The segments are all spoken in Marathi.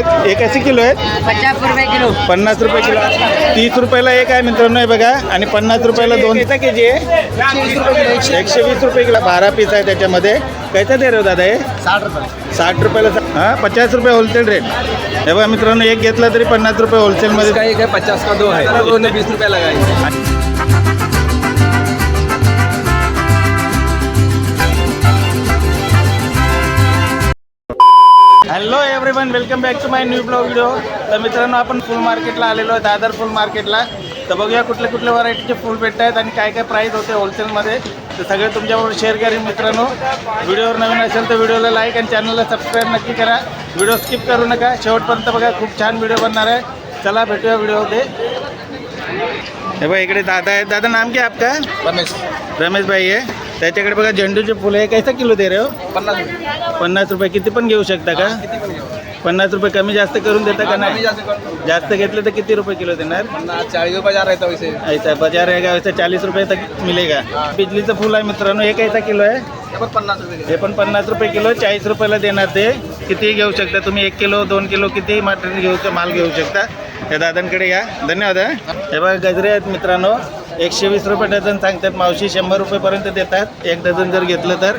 आहेत एक असे किलो आहेत पचास रुपये किलो. पन्नास रुपये किलो. तीस रुपयाला एक आहे मित्रांनो हे बघा. आणि पन्नास रुपयाला दोन किती के जी आहे. एकशे वीस रुपये किलो. बारा पीस आहे त्याच्यामध्ये. कैसा दे रहे हो दादा हे? साठ रुपये. साठ रुपयाला सा- हा पचास रुपये होलसेल रेट हे बघा मित्रांनो एक घेतला तरी पन्नास रुपये होलसेलमध्ये इसका एक है पचास का दो है दो ने बीस रुपया everyone welcome back to my new blog video तर मित्रांनो आपण फुल मार्केटला आलेलो आहे दादर फुल मार्केटला तर बघूया कुठले कुठले व्हरायटीचे फुल भेटत आहेत आणि काय काय प्राईस होते होलसेलमध्ये तर सगळे तुमच्याबरोबर शेअर करेन मित्रांनो. व्हिडिओवर नवीन असेल तर व्हिडिओला लाईक आणि चॅनलला सबस्क्राईब नक्की करा. व्हिडिओ स्किप करू नका. शेवटपर्यंत बघा खूप छान व्हिडिओ बनणार आहे. चला भेटूया व्हिडिओमध्ये हे बघा इकडे दादा आहे दादा नाम क्या आपका? रमेश. रमेश भाई आहे. त्याच्याकडे बघा झेंडूचे फुलं आहे. कैसा किलो दे रे हो? पन्नास रुपये. पन्नास रुपये. किती पण घेऊ शकता का? पन्नास रुपये कमी जास्त करून देता का नाही? जास्त घेतले तर किती रुपये किलो देणार? पन्नास चाळीस रुपये रहता वैसे ऐसा बाजार रहेगा वैसे चालीस रुपये तक मिलेगा. बिजलीचं फुल आहे मित्रांनो हे कैसा किलो आहे. हे पण पन्नास रुपये हे पण पन्नास रुपये किलो चाळीस रुपयाला देणार ते. कितीही घेऊ शकता तुम्ही एक किलो दोन किलो कितीही मटेरियल घेऊ माल घेऊ शकता. या दादांकडे या. धन्यवाद हा. हे बघा गजरे आहेत मित्रांनो. एकशे वीस रुपये डझन सांगतात. मावशी शंभर रुपयेपर्यंत देतात. एक डझन जर घेतलं तर.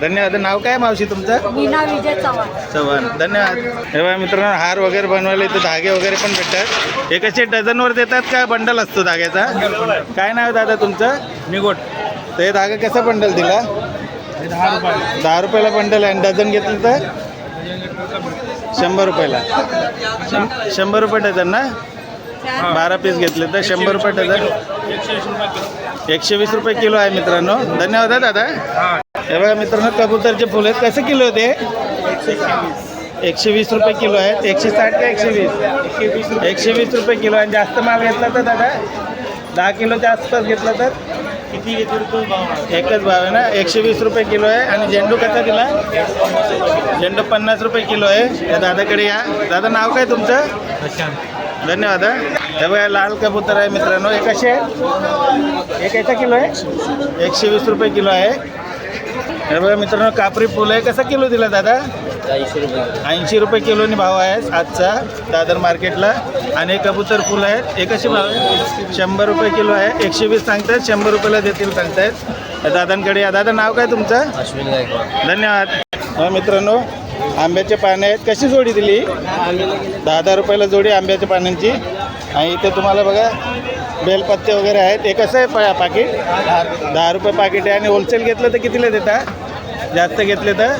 धन्यवाद. नाव काय मावशी तुमचं? मीना विजय चव्हाण. चव्हाण. धन्यवाद. हे बघा मित्रांनो हार वगैरे बनवायला इथे धागे वगैरे पण भेटतात. हे कसे डझनवर देतात का बंडल असतो धाग्याचा? काय नाव आहे दादा तुमचं? निगोट. तर हे धागा कसा बंडल दिला? दहा रुपये दहा रुपयाला बंडल आहे आणि डझन घेतलं तर? शंभर रुपयाला. शं- शंभर रुपये डझन ना? बारा पीस घेतले तर शंभर रुपये डझन. एकशे वीस रुपये किलो. आहे मित्रांनो. धन्यवाद हा दादा. हे बघा मित्रांनो कबूतरचे फुल आहेत. कसे किलो ते एकशे वीस रुपये किलो आहेत. एकशे साठ का एकशे वीस? एकशे वीस रुपये किलो. आहे जास्त माल घेतला तर दादा? दहा किलोच्या आसपास घेतला तर? किती एकच भाव आहे ना? एकशे वीस रुपये किलो आहे. आणि झेंडू कसा दिला? झेंडू पन्नास रुपये किलो आहे. या दादाकडे या. दादा नाव काय तुमचं? धन्यवाद हा. बघा लाल कबूतर आहे मित्रांनो. हे कसे आहे हे किलो आहे? एकशे वीस रुपये किलो आहे. हे बघा मित्रांनो कापरी फुल आहे. कसा किलो दिला दादा? ऐंशी रुपये. किलोनी भाव आहे आजचा दादर मार्केटला. आणि कबूतर फुल आहेत. हे कसे भाव आहे शंभर रुपये किलो आहे. एकशे वीस सांगतायत शंभर रुपयाला देतील सांगतायत. दादांकडे या. दादा नाव काय तुमचं? अश्विन गायकवाड. धन्यवाद. हा मित्रांनो आंब्याचे पाने आहेत. कशी जोडी दिली? दहा दहा रुपयाला जोडी आंब्याच्या पानांची. आणि इथे तुम्हाला बघा बेलपत्ते वगैरे आहेत. हे कसं आहे पा पाकिट दहा रुपये पाकिट आहे. आणि होलसेल घेतलं तर कितीला देता? जास्त घेतले तर?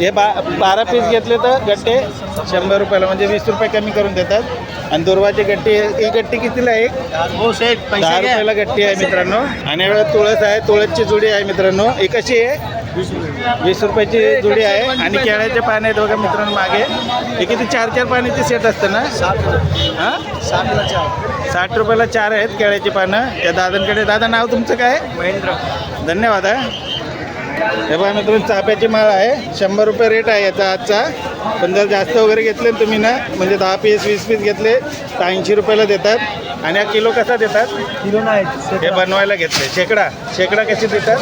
हे बा बारा पीस घेतले तर गट्टे शंभर रुपयाला म्हणजे वीस रुपये कमी करून देतात. आणि दुर्वाची गट्टी ही गट्टी कितीला एक हो दहा रुपयाला गट्टी आहे मित्रांनो. आणि वेळा तुळस आहे तुळसची जुडी आहे मित्रांनो. ही कशी आहे? वीस रुपयाची जुडी आहे आणि केळ्याचे पाने आहेत बघा मित्रांनो मागे. हे किती चार चार पाण्याचे सेट असतं ना? हां? साठला चार. साठ रुपयाला चार आहेत केळ्याची पानं. त्या दादांकडे दादा नाव तुमचं काय? महेंद्र. धन्यवाद आहे हे बघा मित्रांनो चाफ्याची माळ आहे. शंभर रुपये रेट आहे याचा आजचा. पण जर जास्त वगैरे घेतले ना तुम्ही ना म्हणजे दहा पीस वीस पीस घेतले तर ऐंशी रुपयाला देतात. आणि हा किलो कसा देतात? किलो नाही हे बनवायला घेतले. शेकडा. शेकडा कशी देतात?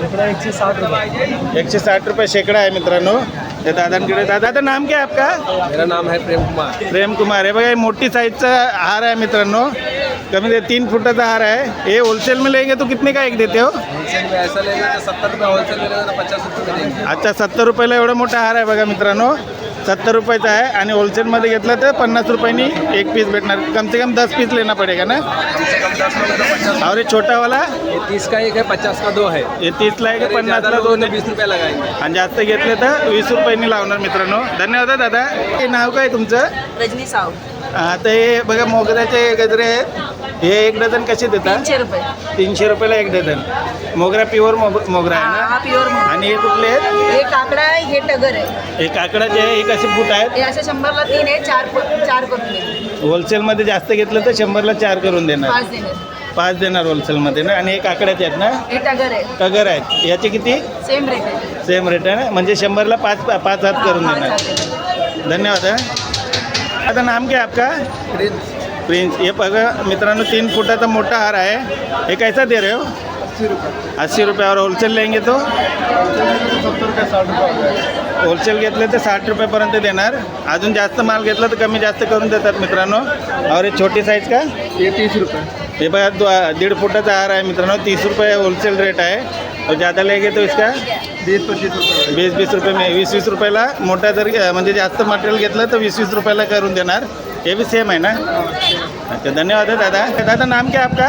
एकशे साठ रुपये. एकशे साठ रुपये शेकडा आहे मित्रांनो. ते दादांकडे दादा दादा नाम क्या है आपका? मेरा नाम है प्रेम कुमार. प्रेम कुमार हे बघा मोठी साईजचा हार आहे मित्रांनो. कमी ते तीन फुटाचा हार आहे. हे होलसेल में लेंगे तो कितने का एक देते हो? होलसेल में ऐसा लेंगे तो सत्तर रुपये होलसेल में लेंगे तो पचास रुपये अच्छा सत्तर रुपयाला एवढा मोठा हार आहे बघा मित्रांनो. सत्तर रुपयाचा आहे आणि होलसेलमध्ये घेतला तर पन्नास रुपयांनी एक पीस भेटणार. कम से कम दस पीस लेना पडेगा ना? और हे छोटावाला? ये तीस का एक है पचास का दो है हे तीसला आहे की अगर ये ज्यादा पन्नासला दोन बीस रुपये लगाएंगे आणि जास्त घेतले तर वीस रुपयांनी लावणार मित्रांनो. धन्यवाद दादा. हे नाव काय तुमचं? रजनी साव. तर हे बघा मोगऱ्याचे गजरे आहेत. हे एक डझन कसे देतात? तीनशे रुपये. तीनशे रुपयाला एक डझन. मोगरा प्युअर मोगरा आहे हा प्युअर ना आणि हे कुठले आहेत? हे काकडा आहे हे टगर आहे. हे काकडाचे आहे हे कसे फूट आहेत? हे असे शंभरला तीन आहे चार प- चार करून देणार. होलसेलमध्ये जास्त घेतलं तर शंभरला चार करून देणार. पाच देणार. पाच देणार होलसेलमध्ये ना? आणि हे काकड्याचे आहेत ना? हे टगर आहे. टगर आहेत. याचे किती? सेम रेट आहे. सेम रेट आहे ना? म्हणजे शंभरला पाच पाच हात करून हा, देणार. देणार. धन्यवाद हा. आता नाम क्या है आपका? प्रिंस ये बघा मित्रांनो तीन फुटाचा मोठा हार आहे. हे कैसा दे रहे हो? अस्सी रुपये. अस्सी रुपये. और होलसेल लेंगे तो? सत्तर रुपये साठ रुपये होलसेल घेतले तर साठ रुपयेपर्यंत देणार. अजून जास्त माल घेतला तर कमी जास्त करून देतात मित्रांनो. और हे छोटी साईज का? ये तीस रुपये. हे बघा दीड फुटाचा हार आहे मित्रांनो. तीस रुपये होलसेल रेट आहे. तो ज़्यादा लेगे तो इसका बीस पच्चीस रुपये वीस वीस रुपये में वीस वीस रुपयाला मोठा जर म्हणजे जास्त मटेरियल घेतलं तर वीस वीस रुपयाला करून देणार. हे बी सेम आहे ना? अच्छा धन्यवाद दादा. दादा नाम क्या आपका?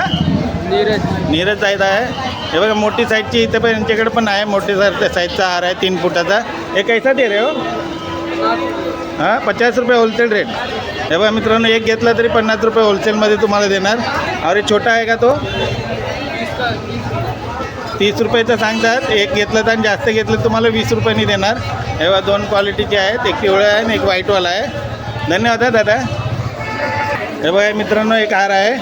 नीरज. नीरज दादा आहे. हे बघा मोठी साईजची इथं पण यांच्याकडे पण आहे. मोठी साईज साईजचा हार आहे तीन फुटाचा. हे कैसा दे रे हो? हां पचास रुपये होलसेल रेट हे बघा मित्रांनो एक घेतला तरी पन्नास रुपये होलसेलमध्ये तुम्हाला देणार. हे छोटा आहे का तो? तीस रुपयाचं सांगतात. एक घेतलं तर आणि जास्त घेतलं तुम्हाला वीस रुपयांनी देणार. हे बघा दोन क्वालिटीचे आहेत. एक पिवळा आहे आणि एक व्हाईटवाला आहे. धन्यवाद दादा. हे बघा मित्रांनो एक हार आहे.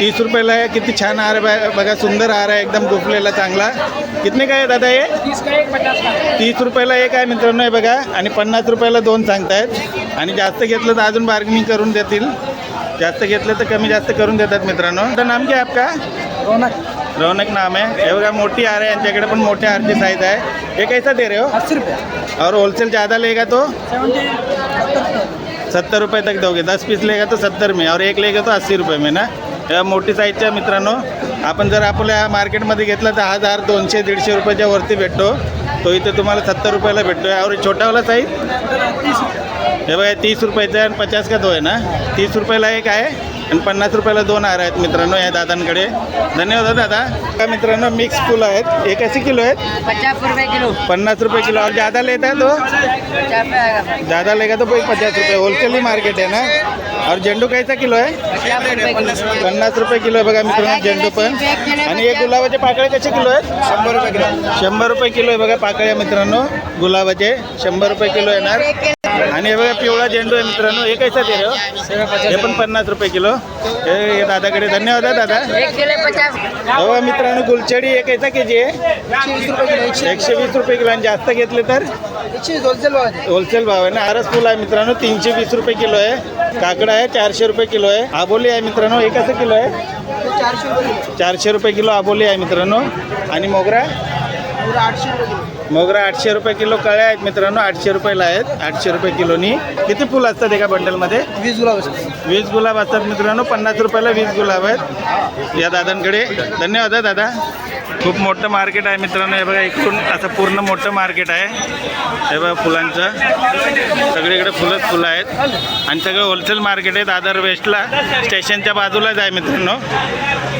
तीस रुपयाला आहे. किती छान हार आहे. बघा- सुंदर हार आहे. एकदम गुफलेला चांगला. कितने का आहे दादा हे? तीस का का? रुपयाला एक आहे मित्रांनो हे बघा. आणि पन्नास रुपयाला दोन सांगतायत. आणि जास्त घेतलं तर अजून बार्गेनिंग करून देतील. जास्त घेतलं तर कमी जास्त करून देतात मित्रांनो. तर नाम क्या आपका? रौनक. रौनक नाम है। हे बघा मोठी हार आहे यांच्याकडे पण मोठ्या हारची साईज आहे. हे कैसा दे रहे हो? अस्सी रुपये. और होलसेल ज़्यादा लेगा तो? सत्तर रुपये तक दोगे. दस पीस लेगा तो सत्तर में. और एक लेगा तो अस्सी रुपये में ना? या मोठी साईजच्या मित्रांनो आपण जर आपल्या मार्केटमध्ये घेतला तर हजार दोनशे दीडशे रुपयाच्या वरती भेटतो. तो इथे तुम्हाला सत्तर रुपयाला भेटतो आहे और छोटावाला साईज हे बघा तीस रुपयाचा आहे आणि पचास का दो आहे ना? तीस रुपयाला एक आहे. आणि पन्नास रुपयाला दोन हार आहेत मित्रांनो या दादांकडे. धन्यवाद दादा. का मित्रांनो मिक्स फुलं आहेत. हे कसे किलो आहेत? पचास रुपये किलो. पन्नास रुपये किलो. और ज़्यादा लेता है? तो ज़्यादा लेगा तो कोई पचास रुपये. होलसेल ही मार्केट है ना? और झेंडू कैसा किलो आहे? पचास रुपये किलो. पन्नास रुपये किलो आहे बघा मित्रांनो झेंडू पण. आणि हे गुलाबाचे पाकळे कसे किलो आहेत? शंभर रुपये किलो. शंभर रुपये किलो आहे बघा पाकळ्या मित्रांनो. गुलाबाचे शंभर रुपये किलो येणार. आणि हे बघा पिवळा झेंडू आहे मित्रांनो. हे कैसा ते हे पण पन्नास रुपये किलो. हे दादाकडे. धन्यवाद दादा. हो मित्रांनो गुलछडी हे कैसा के जी आहे. एकशे वीस रुपये किलो. आणि जास्त घेतले तर? होलसेल भाव आहे ना. आरस फुल आहे मित्रांनो. तीनशे वीस रुपये किलो आहे. काकडा आहे चारशे रुपये किलो आहे. आबोली आहे मित्रांनो. हे कसं किलो आहे? चारशे रुपये किलो चारशे रुपये किलो आबोली आहे मित्रांनो. आणि मोगरा? आठशे रुपये किलो मोगरा आठशे रुपये किलो कळ्या आहेत मित्रांनो आठशे रुपयाला आहेत आठशे रुपये किलोनी. किती फुलं असतात एका बंडलमध्ये? वीस गुलाब असतात. वीस गुलाब असतात मित्रांनो पन्नास रुपयाला वीस गुलाब आहेत. या दादांकडे. धन्यवाद दादा. खूप मोठं मार्केट आहे मित्रांनो. हे बघा इकडून असं पूर्ण मोठं मार्केट आहे. हे बघा फुलांचं. सगळीकडे फुलंच फुलं आहेत. आणि सगळं होलसेल मार्केट आहे. दादर वेस्टला स्टेशनच्या बाजूलाच आहे मित्रांनो.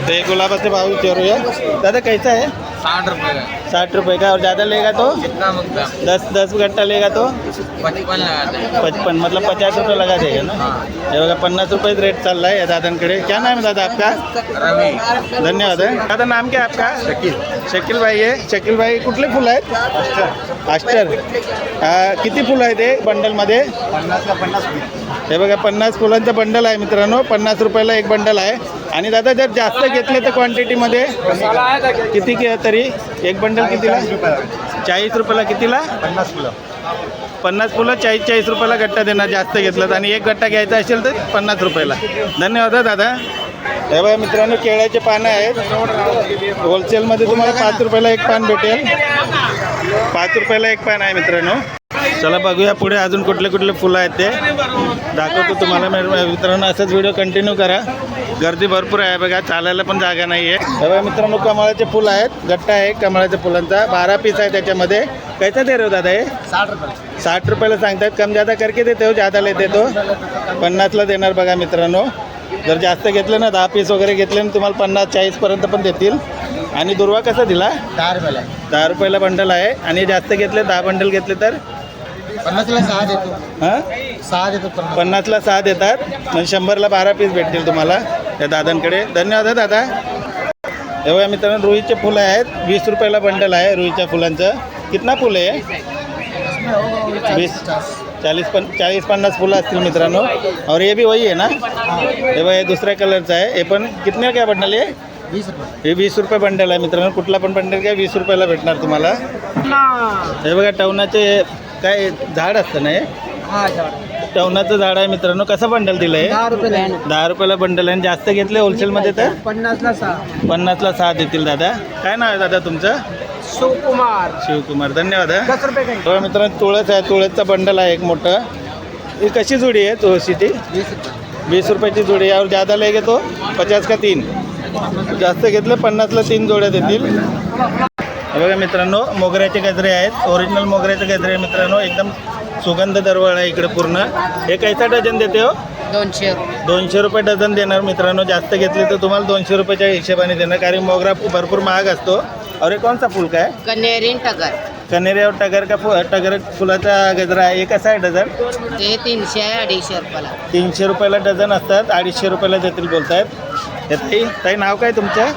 ते गुलाबाचे भाव विचारूया. दादा कैसा आहे साठ रुपये साठ रुपये का? और ज़्यादा लेगा तो? कितना मंगता दस दस घंटा लेगा तो? पचपन लगाते हैं। पचपन मतलब पचास रुपये लगा देगा ना? हे। बघा पन्नास रुपये रेट चालला आहे या दादांकडे क्या नाम है दादा आपका? रवी। धन्यवाद है। दादा नाम क्या है आपका? शकील। शकील भाई आहे शकील भाई कुठले फुलं आहेत? आस्टर आ, किती फुलं आहेत हे बंडलमध्ये? पन्नासला पन्नास हे बघा पन्नास फुलांचं बंडल आहे मित्रांनो. पन्नास रुपयाला एक बंडल आहे. आणि दादा जर जास्त घेतले तर क्वांटिटीमध्ये किती तरी? एक बंडल कितीला? चाळीस रुपयाला. कितीला? पन्नास किलो पन्नास फुलं चाळीस चाळीस रुपयाला गट्टा देणार जास्त घेतलं तर. आणि एक गट्टा घ्यायचा असेल तर पन्नास रुपयाला. धन्यवाद दादा. हे बघा मित्रांनो केळ्याचे पानं आहेत. होलसेलमध्ये तुम्हाला पाच रुपयाला एक पान भेटेल. पाच रुपयाला एक पान आहे मित्रांनो. चला बघूया पुढे अजून कुठले कुठले फुलं आहेत ते. दाखवतो तुम्हाला मी- मित्रांनो असंच व्हिडिओ कंटिन्यू करा. गर्दी भरपूर आहे बघा चालायला पण जागा नाही आहे हे बघा मित्रांनो कमळाचे फुल आहेत गट्टा आहे कमळाच्या फुलांचा. बारा पीस आहे त्याच्यामध्ये. कैसा दे रहे हो दादा हे? साठ रुपये साठ रुपयाला सांगतात. कम जादा करके देते हो जादा लेते तो. पन्नासला देणार बघा मित्रांनो. जर जास्त घेतलं ना दहा पीस वगैरे घेतले ना तुम्हाला पन्नास चाळीसपर्यंत पण देतील. आणि दुर्वा कसा दिला? दहा रुपयाला. दहा रुपयाला बंडल आहे. आणि जास्त घेतले दहा बंडल घेतले तर? पन्नासला सहा देतो. हां? सहा देतो पन्नास. पन्नासला सहा देतात. म्हणजे शंभरला बारा पीस भेटतील तुम्हाला त्या दादांकडे. धन्यवाद हा दादा. हे बघा मित्रांनो रुईचे फुलं आहेत. वीस रुपयाला बंडल आहे रुईच्या फुलांचं. कितना फुलं आहे वीस चाळीस पन चाळीस पन्नास फुलं असतील मित्रांनो. और ये भी वही आहे ना? हे बघा हे दुसऱ्या कलरचं आहे. हे पण कितने काय बंडल आहे? वीस रुपये. हे वीस रुपये बंडल आहे मित्रांनो. कुठला पण बंडल काय वीस रुपयाला भेटणार तुम्हाला. हे बघा टवनाचे काय झाड असतं ना हे? हा झाड. टवनाचं झाड आहे मित्रांनो. कसं बंडल दिलंय? दहा रुपये दहा रुपयाला बंडल आहे. आणि जास्त घेतले होलसेलमध्ये तर? पन्नासला सहा. पन्नासला सहा देतील दादा. काय नाव आहे दादा तुमचं? शिवकुमार. शिवकुमार. धन्यवाद हा. दस रुपये हो मित्रांनो तुळस आहे. तुळसचा बंडल आहे एक मोठं. ही कशी जोडी आहे तुळशीची? वीस रुपये. बीस रुपयाची जोडी यावर ज्यादा ले घेतो. पचास का तीन? जास्त घेतलं पन्नासला तीन जोड्या देतील. हे बघा मित्रांनो मोगऱ्याचे गजरे आहेत. ओरिजिनल मोगऱ्याचे गजरे मित्रांनो. एकदम सुगंध दरवळ आहे इकडे पूर्ण. हे कैसा डझन देते हो? दोनशे दोनशे रुपये डझन देणार मित्रांनो. जास्त घेतले तर तुम्हाला दोनशे रुपयाच्या हिशोबाने देणार. कारण मोगरा भरपूर महाग असतो. और हे कोणचा फुल काय? कनेरीन टगर. कनेरी और टगर का फु टगर फुलाचा गजरा आहे. हे कसा आहे डझन? ते तीनशे आहे अडीचशे रुपयाला. तीनशे रुपयाला डझन असतात. अडीचशे रुपयाला देतील बोलतायत. हे ताई ताई नाव काय तुमचं?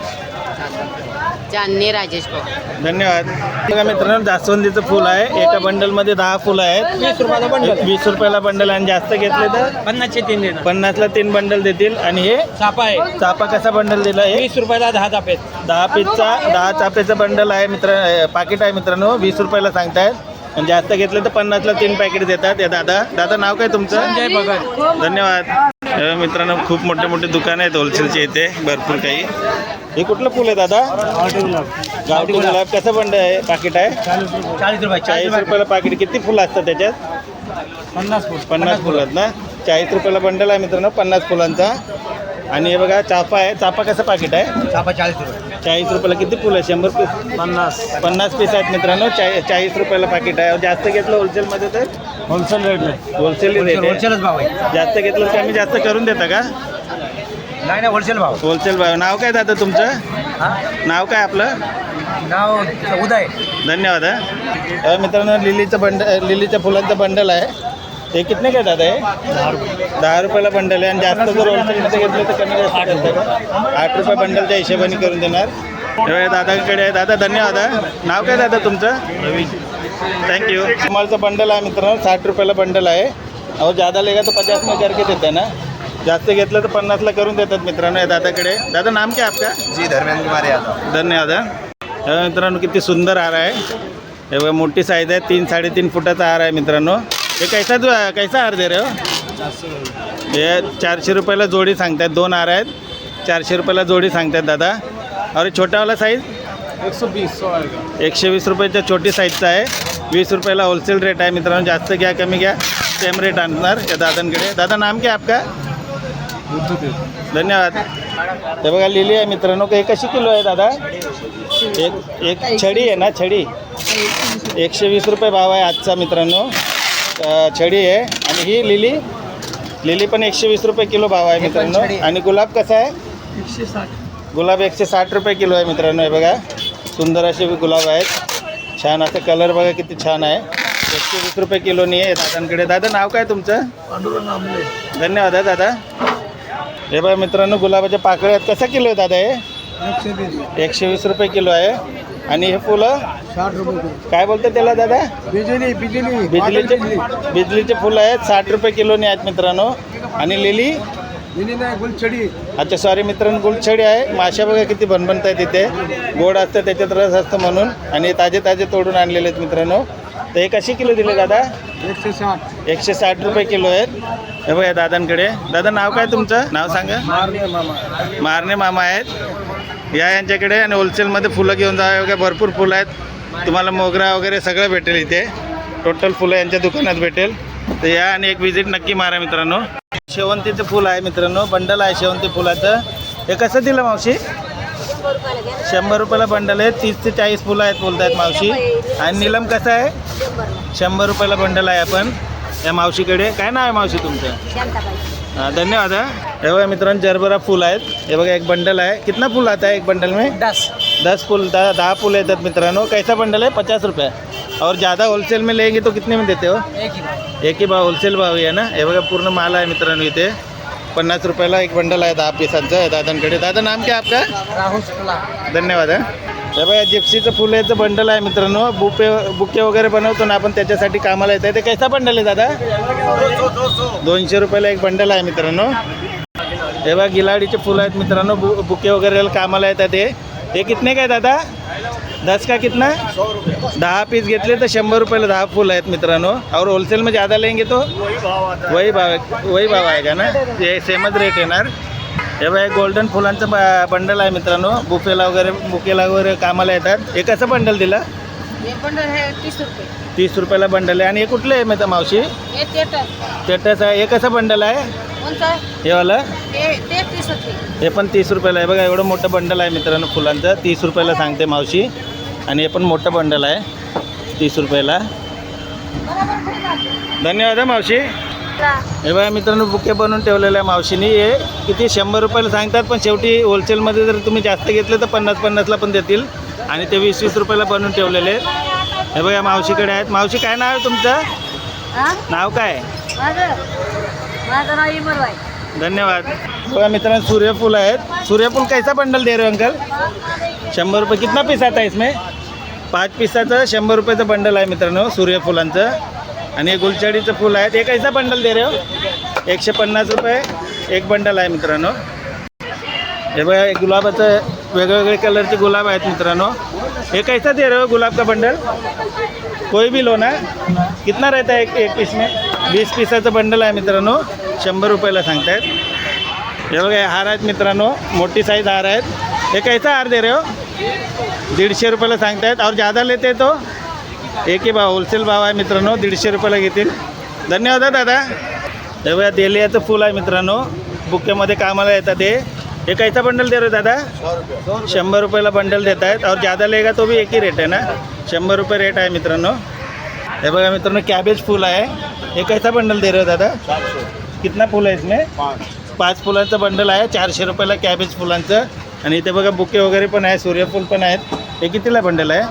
चांदणी राजेश भाऊ. धन्यवाद. बघा मित्रांनो जास्वंदीचं फुल आहे. एका बंडलमध्ये दहा फुलं आहेत. वीस रुपयाला बंडल. वीस रुपयाला बंडल आणि जास्त घेतले तर पन्नासचे तीन देणार. पन्नासला तीन बंडल देतील. आणि हे चापा आहे. चापा कसा बंडल दिला आहे? वीस रुपयाला दहा चापे दहा पीसचा दहा चाफ्याचं बंडल आहे मित्र पाकिट आहे मित्रांनो. वीस रुपयाला सांगतायत. आणि जास्त घेतलं तर पन्नासला तीन पॅकेट देतात. या दादा दादा नाव काय तुमचं? संजय भगत धन्यवाद. मित्रांनो खूप मोठे मोठे दुकान आहेत होलसेलचे इथे भरपूर काही. हे कुठलं फुल आहे दादा? गावठी गुलाब. कसं बंड आहे? पाकिट आहे? चाळीस रुपये चाळीस रुपयाला पाकिट किती फुलं असतात त्याच्यात? पन्नास फूट पन्नास फुलं आहेत ना? चाळीस रुपयाला बंडल आहे मित्रांनो पन्नास फुलांचा. आणि हे बघा चाफा आहे. चाफा कसं पाकिट आहे? चापा चाळीस रुपये. चाळीस रुपयाला किती फुलं आहे शंभर पीस पन्नास. पन्नास पीस आहेत मित्रांनो. चाळी चाळीस रुपयाला पाकिट आहे. जास्त घेतलं होलसेलमध्ये तर? होलसेल रेट होलसेल रेट आहे. होलसेलच भाव आहे. जास्त घेतलं तर कमी जास्त करून देता का? नाही नाही होलसेल भाव. होलसेल भाव. नाव काय दादा तुमचं? हा? नाव काय आपलं? नाव उदय. धन्यवाद हा. अ, मित्रांनो लिलीचं बंड लिलीच्या फुलांचं बंडल आहे. ते कितने काय दादा आहे दहा रुपयाला बंडल आहे आणि जास्त जर होलसेलमध्ये घेतलं तर कमी जास्त करतं का आठ रुपये बंडलच्या हिशोबाने करून देणार. हे दादाकडे आहे. दादा धन्यवाद हा. नाव काय दादा तुमचं? थँक्यू कमलचं बंडल आहे मित्रांनो. साठ रुपयाला बंडल आहे. अहो जादा लेगा तो पचास में करके देते ना. जास्त घेतलं तर पन्नासला करून देतात मित्रांनो या दादाकडे. दादा नाम काय आपका? जी धर्मेंद्र कुमार यादव. धन्यवाद हा. हे मित्रांनो किती सुंदर हार आहे. हे बघा मोठी साईज आहे. तीन साडेतीन फुटाचा हार आहे मित्रांनो. हे कैसा जो कैसा हार दे रे हो? हे चारशे रुपयाला जोडी सांगतायत दोन हार आहेत. चारशे रुपयाला जोडी सांगतायत दादा. अरे छोटावाला साईज एक सौ बीस सौ आएगा एकशे वीस रुपयाच्या छोटी साईजचा आहे. वीस रुपयाला होलसेल रेट आहे मित्रांनो. जास्त घ्या कमी घ्या. सेम रेट आणणार या दादांकडे. दादा नाम काय आपका. धन्यवाद. हे बघा लिहिली आहे मित्रांनो. हे कशी किलो आहे दादा? एक एक छडी आहे ना छडी? एकशे वीस रुपये भाव आहे आजचा मित्रांनो. छडी आहे आणि ही लिली. लिली पण एकशे वीस रुपये किलो भाव आहे मित्रांनो. आणि गुलाब कसा आहे? एकशे साठ. गुलाब एकशे साठ रुपये किलो आहे मित्रांनो हे बघा. सुंदर असे गुलाब आहेत. छान असं कलर बघा किती छान आहे. एकशे वीस रुपये किलोनी आहे दादांकडे. दादा नाव काय तुमचं? धन्यवाद हा दादा. हे बघा मित्रांनो गुलाबाच्या पाकळ्या आहेत कसं किलो आहे दादा हे? एकशे वीस रुपये किलो आहे. आणि हे फुलं? साठ रुपये काय बोलते त्याला दादा? बिजली बिजली. बिजलीचे बिजलीचे फुलं आहेत साठ रुपये किलोनी आहेत मित्रांनो. आणि लिली? बिजली नाही गुलछडी. अच्छा सॉरी मित्रांनो गुलछडी आहे. माशा बघा किती बनबनत आहेत तिथे गोड असतं त्याच्यात रस असतं म्हणून. आणि ताजे ताजे तोडून आणलेले आहेत मित्रांनो. तर हे कशी किलो दिले दादा? एकशे साठ. एकशे साठ रुपये किलो आहेत. हे बघा दादांकडे. दादा नाव काय तुमचं? नाव सांगा. मारणे मामा. मारणे मामा आहेत. या यांच्याकडे आणि होलसेलमध्ये फुलं घेऊन जा वगैरे भरपूर फुलं आहेत. तुम्हाला मोगरा वगैरे सगळं भेटेल इथे. टोटल फुलं यांच्या दुकानात भेटेल. तर या आणि एक विजिट नक्की मारा मित्रांनो. शेवंतीचं फुल आहे मित्रांनो. बंडल आहे शेवंती फुलाचं. हे कसं दिलं मावशी? शंभर रुपयाला बंडल आहे. तीस ते चाळीस फुलं आहेत बोलतायत मावशी. आणि निलम कसं आहे? शंभर रुपयाला बंडल आहे आपण. या मावशीकडे. काय नाव आहे मावशी तुमचं? धन्यवाद है. बघा मित्रांनो जरबरा फूल आहेत. हे बघा एक बंडल आहे. कितना फूल आता है एक बंडल में? दस. दस फूल दहा दहा फूल येतात मित्रांनो. कैसा बंडल है पचास रुपये. और ज़्यादा होलसेल में लेंगे तो कितने में देते हो? एक ही भाव. एक ही भाव होलसेल भाव आहे ना? हे बघा पूर्ण माल आहे मित्रांनो इथे. पन्नास रुपयाला एक बंडल आहे दहा पिसांचं आहे दादांकडे. दादा नाम क्या आपका? राहुल शुक्ला. धन्यवाद हा. हे बघा जिप्सीचं फुलाचं बंडल आहे मित्रांनो. बुके बुके वगैरे बनवतो ना आपण त्याच्यासाठी कामाला येतं ते कैसा बंडल आहे दादा? दोनशे रुपयाला एक बंडल आहे मित्रांनो. हे बघा गिलाडीचे फुलं आहेत मित्रांनो. बु बुके वगैरे कामाला येतात ते हे कितने काय दादा? दस का कितना? दहा पीस घेतले तर शंभर रुपयाला दहा फुल आहेत मित्रांनो. और होलसेल में ज़्यादा लेंगे तो? वही भाव वही भाव आहे का ना? ते सेमच रेट येणार. हे बघा, गोल्डन फुलांचं ब- बंडल आहे मित्रांनो. बुफेला वगैरे बुकेला वगैरे कामाला येतात. हे कसं बंडल दिलं? हे बंडल आहे तीस रुपये. तीस रुपयाला बंडल आहे. आणि हे कुठलं आहे मित्र मावशी? हे टेटस आहे. हे कसं बंडल आहे? कोणतं? हे वालं? ते ते तीस रुपये. हे पण तीस रुपयाला आहे. बघा एवढं मोठं बंडल आहे मित्रांनो फुलांचं. तीस रुपयाला सांगते मावशी. आणि हे पण मोठं बंडल आहे. तीस रुपयाला. धन्यवाद हा मावशी. हे बघा मित्रांनो बुके बनवून ठेवलेलं आहे मावशीनी. हे किती शंभर रुपयाला सांगतात पण शेवटी होलसेलमध्ये जर तुम्ही जास्त घेतले तर पन्नास पन्नासला पण देतील. आणि ते वीस वीस रुपयाला बनवून ठेवलेले आहेत. हे बघा मावशीकडे आहेत. मावशी काय नाव आहे तुमचं? नाव काय? धन्यवाद. बघा मित्रांनो सूर्यफूल आहेत. सूर्यफूल कैसा बंडल दे रहे हो अंकल? शंभर रुपये. कितना पीस आता है इसमें? पाच पिसाचं शंभर रुपयाचं बंडल आहे मित्रांनो सूर्यफुलांचं. आणि हे गुलछडीचं फुल आहे ते कैसा बंडल दे रे हो? एकशे पन्नास रुपये. एक बंडल आहे मित्रांनो. हे बघा गुलाबाचं वेगवेगळे कलरचे गुलाब आहेत मित्रांनो. हे कैसा दे रहे हो गुलाब का बंडल? कोई भी लो ना. कितना रहता है एक एक पीस में? वीस पिसाचं बंडल आहे मित्रांनो. शंभर रुपयाला सांगतायत. हे बघा हार आहेत मित्रांनो. मोठी साईज हार आहेत. हे कैसा हार दे रहे हो? दीडशे रुपयाला सांगतायत. और ज़्यादा लेते तो? एक ही भाव होलसेल भाव आहे मित्रांनो दीडशे रुपयाला घेतील. धन्यवाद दादा. तेव्हा बघा देलियाचं फुल आहे मित्रांनो. बुक्केमध्ये कामाला येतात हे. हे कैसा बंडल दे रहे हो दादा? शंभर रुपयाला बंडल देत आहेत. और ज़्यादा लेगा तो भी एक ही रेट आहे ना? शंभर रुपये रेट आहे मित्रांनो. हे बघा मित्रांनो कॅबेज फूल आहे. हे कैसा बंडल दे रहे हो दादा? कितना फुल आहे इसमें? पाच फुलांचं बंडल आहे. चारशे रुपयाला कॅबेज फुलांचं. आणि इथे बघा बुके वगैरे पण आहे सूर्यफूल पण आहेत. हे कितीला बंडल आहे?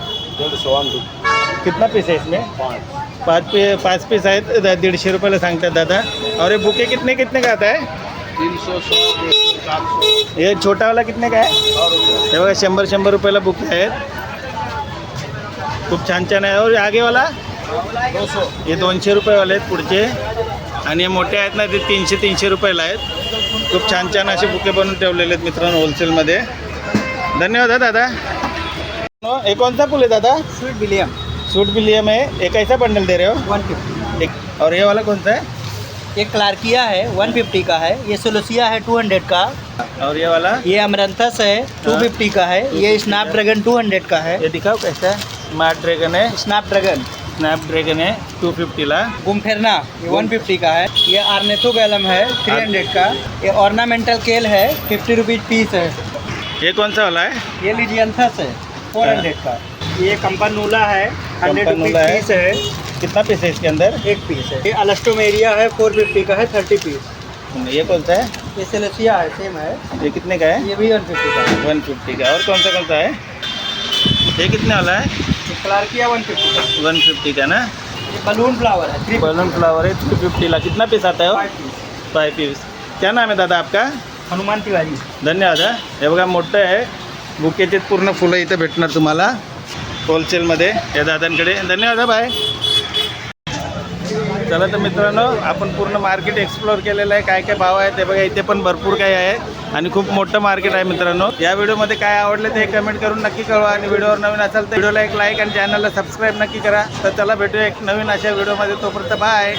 कितना पीस है इसमें? पाँच पी पाँच पीस आहेत. द- दीडशे रुपयाला सांगतात दादा. और ये बुके कितने कितने का आता है? तीन सौ सौ ये छोटा वाला कितने का है? हे बघा शंभर शंभर रुपयाला बुके आहेत. खूप छान छान आहे. और आगे वाला? हे दोनशे रुपयेवाले आहेत पुढचे. आणि हे मोठे आहेत ना ते तीनशे तीनशे रुपयाला आहेत. खूप छान छान असे बुके बनवून ठेवलेले आहेत मित्रांनो होलसेलमध्ये धन्यवाद दादा. हे कोणता फुल आहे दादा? स्वीट विलियम सूट बिलियम है ये कैसा बंडल दे रहे हो? One fifty. एक और ये वाला कौन सा है? ये क्लार्किया है वन फिफ्टी का है। ये सोलोसिया है टू हंड्रेड का। और ये वाला? ये अमरंथस है टू फिफ्टी का है। ये स्नैपड्रैगन टू हंड्रेड का है। ये दिखाओ कैसा है? स्मार्ट ड्रैगन है? स्नैपड्रैगन। स्नैप ड्रैगन है टू फिफ्टी फिफ्टीला गुमफेरना ये वन फिफ्टी का है। ये आर्नेथो गैलम है थ्री हंड्रेड का। ये ऑर्नामेंटल केल है फिफ्टी रुपीज़ पीस है। ये कौन सा वाला है? ये लीजियंथस है फोर हंड्रेड का। ये कंपानूला है हंड्रेड रुपीज़ पीस है। कितना पीस है इसके अंदर? एक पीस है। ये अलेस्टोमेरिया है फोर फिफ्टी का है थर्टी पीस ये कौन सा है? ये सेलेसिया है सेम है। ये कितने का है? ये भी वन फिफ्टी का है। वन फिफ्टी का। और कौन सा कौन सा है? ये कितने वाला है? क्लार्किया वन फिफ्टी का वन फिफ्टी का ना? ये बलून फ्लावर है थ्री बलून फ्लावर है थ्री फिफ्टीला कितना पीस आता है फाइव पीस क्या नाम है दादा आपका? हनुमान तिवारी। धन्यवाद हा। हे बघा मोठं आहे बुकेचे पूर्ण फुलं इथं भेटणार तुम्हाला. होलसेलमध्ये या दादांकडे. धन्यवाद बाय. चला तर मित्रांनो आपण पूर्ण मार्केट एक्सप्लोअर केलेलं आहे. काय काय भाव आहे ते बघा इथे पण भरपूर काही आहे. आणि खूप मोठं मार्केट आहे मित्रांनो. या व्हिडिओमध्ये काय आवडलं ते कमेंट करून नक्की कळवा. आणि व्हिडिओवर नवीन असाल तर व्हिडिओला एक लाईक आणि चॅनलला सबस्क्राईब नक्की करा. तर चला भेटूया एक नवीन अशा व्हिडिओमध्ये. तोपर्यंत बाय